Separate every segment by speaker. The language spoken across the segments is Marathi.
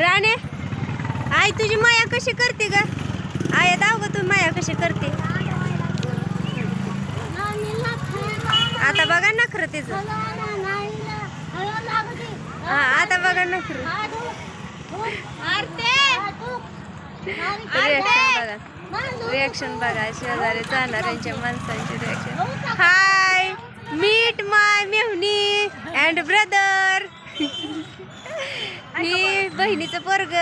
Speaker 1: राणे आई तुझी माया कशी करते ग? आया दाव ग तू माया कशी करते. आता बघा नखर तिचं. हा आता बघा नखर. रिॲक्शन बघा. रिॲक्शन बघा. शेजारी जाणाऱ्यांच्या माणसांची रिॲक्शन हाय मीट माय मेहुनी अँड ब्रदर ही बहिणीचं पोरग.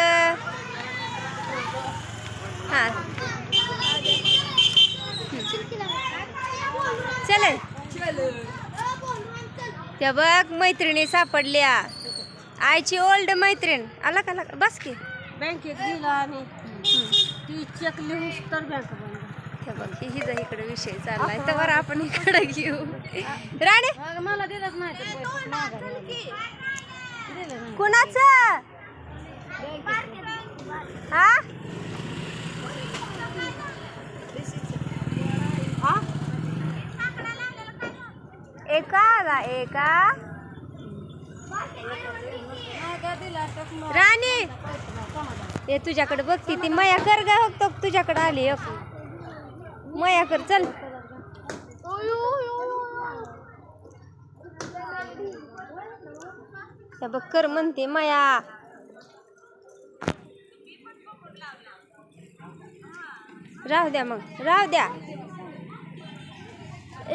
Speaker 1: हा. चल. त्या बघ मैत्रिणी सापडल्या. आईची ओल्ड मैत्रीण. आला का? बस की.
Speaker 2: बँकेत गेलो आम्ही ती चेक लिहून तर बँक बंद.
Speaker 1: त्या बघ ही हिचा इकडे विषय चाललाय. तर आपण इकडे घेऊ. राणे.
Speaker 2: मला दिलंच नाही
Speaker 1: कुणाचं? हा? एका आला एका? राणी!
Speaker 2: पैसे
Speaker 1: हे तुझ्याकडे बघती ती मया कर ग तुझ्याकडे आली मया कर चल. त्या बघ कर म्हणते माया. राहू द्या मग राहू द्या.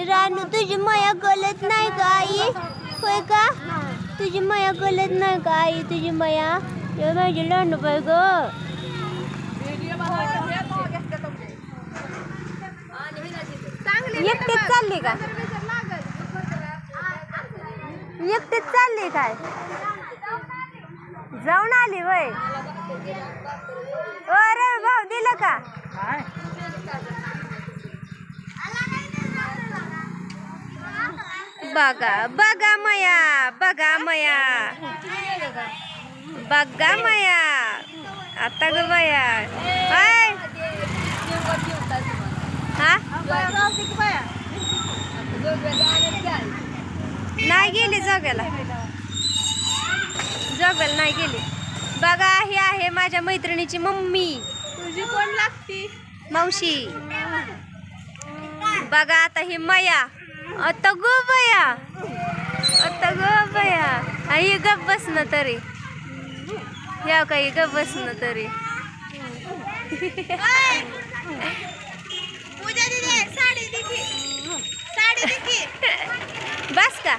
Speaker 1: रानू तुझी माया गलत नाही का आई? होय का? तुझी माया गलत नाही का आई तुझी माया? हे माझी ग. एकटीच चालली का? एकटीच चालली काय? जाऊन आली वय. अरे भाऊ दिलं का? बघा बघा मया बघा मया. बघा मया. आता ग बया. हाय हा नाही गेली जगाला. जगाला नाही गेली. बघा ही आहे माझ्या मैत्रिणीची मम्मी.
Speaker 2: तुझी कोण लागती?
Speaker 1: मावशी. बघा आता ही मया. आता गो बया आता गो बया हा, गप बसणं तरी. या काही गप बसणं तरी बस का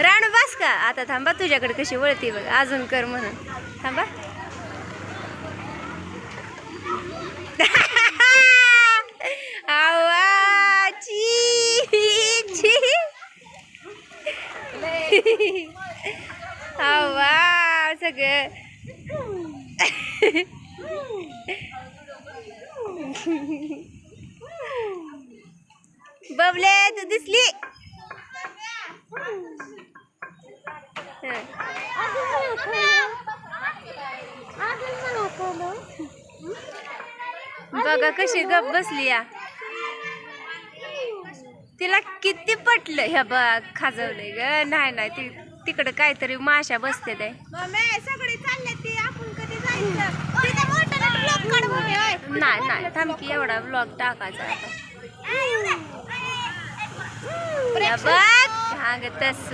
Speaker 1: राणू बस का? आता थांबा तुझ्याकडे कशी वळती बघ. अजून कर म्हणून. थांबा. आवाची आवा सगळं. बबले तू दिसली हं. बघा कशी गप बसली या. तिला किती पटलं ह्या बघ खाजवलंय ग. नाही नाही ती तिकडे काहीतरी माशा बसते ते. नाही नाही थांबकी एवढा ब्लॉग टाकायचा आता. बघ हा ग तस.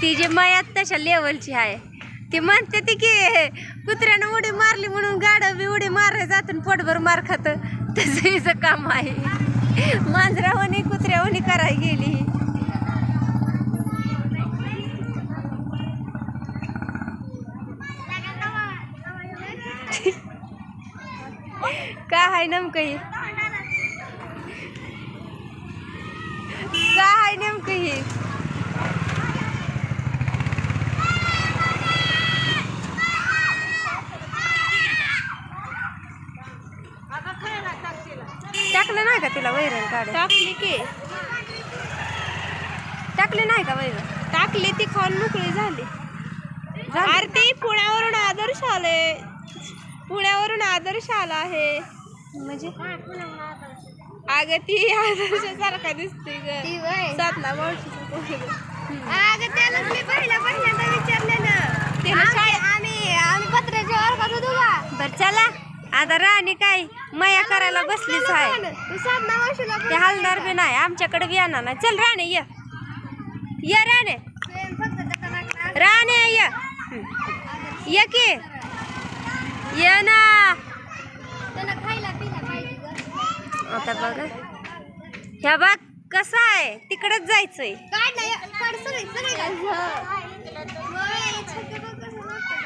Speaker 1: ती जी मयात तशा लेवलची आहे. ती म्हणते ती की कुत्र्यानं उडी मारली म्हणून गाडं बी उडी मारलं जातं पोटभर मार खात. तसं हिचं काम आहे. मांजरावणी कुत्र्यावणी करायला गेली. का आहे नेमकं ही? काय आहे नेमकं ही
Speaker 2: आता खरं ना टाकशीला.
Speaker 1: टाकलं नाही का तिला वैरण काढ
Speaker 2: टाकली की.
Speaker 1: टाकले नाही का वैरण?
Speaker 2: टाकली ती खाऊन मोकळी झाली. आरती पुण्यावरून आदर्श आले पुण्यावरून आदर्श आला आहे.
Speaker 1: म्हणजे? अगं ती आदर्शासारखा दिसते ग.
Speaker 2: ती वय.
Speaker 1: साधना मावशीचा पोरगा.
Speaker 2: अगं त्यालाच मी पहिल्या पहिल्यांदा विचारलेलं.
Speaker 1: त्याला
Speaker 2: आम्ही आम्ही आम्ही पत्र्याच्या वर्गात होतो का
Speaker 1: बर चला. आता राणी काय? मया करायला बसलीच आहे.
Speaker 2: तू
Speaker 1: हलणार बी नाही आमच्याकडे बी येणार नाही. चल राणे ये. ये राणे. राणे ये. ये की. ये ना. आता बघा. ह्या बघ कसं आहे? तिकडच जायचंय
Speaker 2: काढ ना या- काढ सगळे सगळे काढ. होय, छक्के बघ कसं मस्त आहे.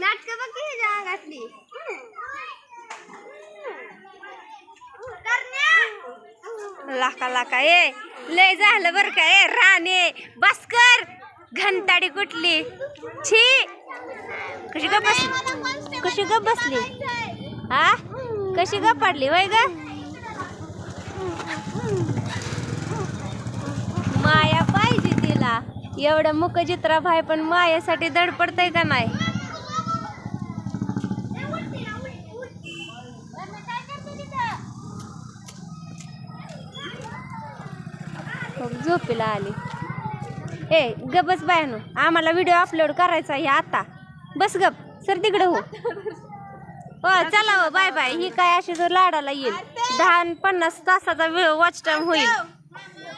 Speaker 2: नाटकं बघ की ह्याच्या अंगातली करण्या.
Speaker 1: लाका लाका ए लय झालं बर का ए राणे बस कर घंटाडी कुठली? छी कशी ग बसली? कशी ग बसली? हा? कशी ग पडली वय ग? माया पाहिजे तिला. एवढं मुखचित्रा भाई पण मायासाठी धडपडतय का नाही? झोपेला आली. ए ग बस बायानो. आम्हाला व्हिडिओ अपलोड करायचा आहे आता. बस गप. सर तिकडे हो. हो चला हो. बाय बाय ही काय अशी जर लाडाला येईल. दहा पन्नास तासाचा वेळ वॉच टाइम होईल.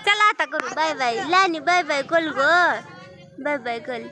Speaker 1: चला आता करू. बाय बाय लानी बाय बाय कल गो. बाय बाय कल.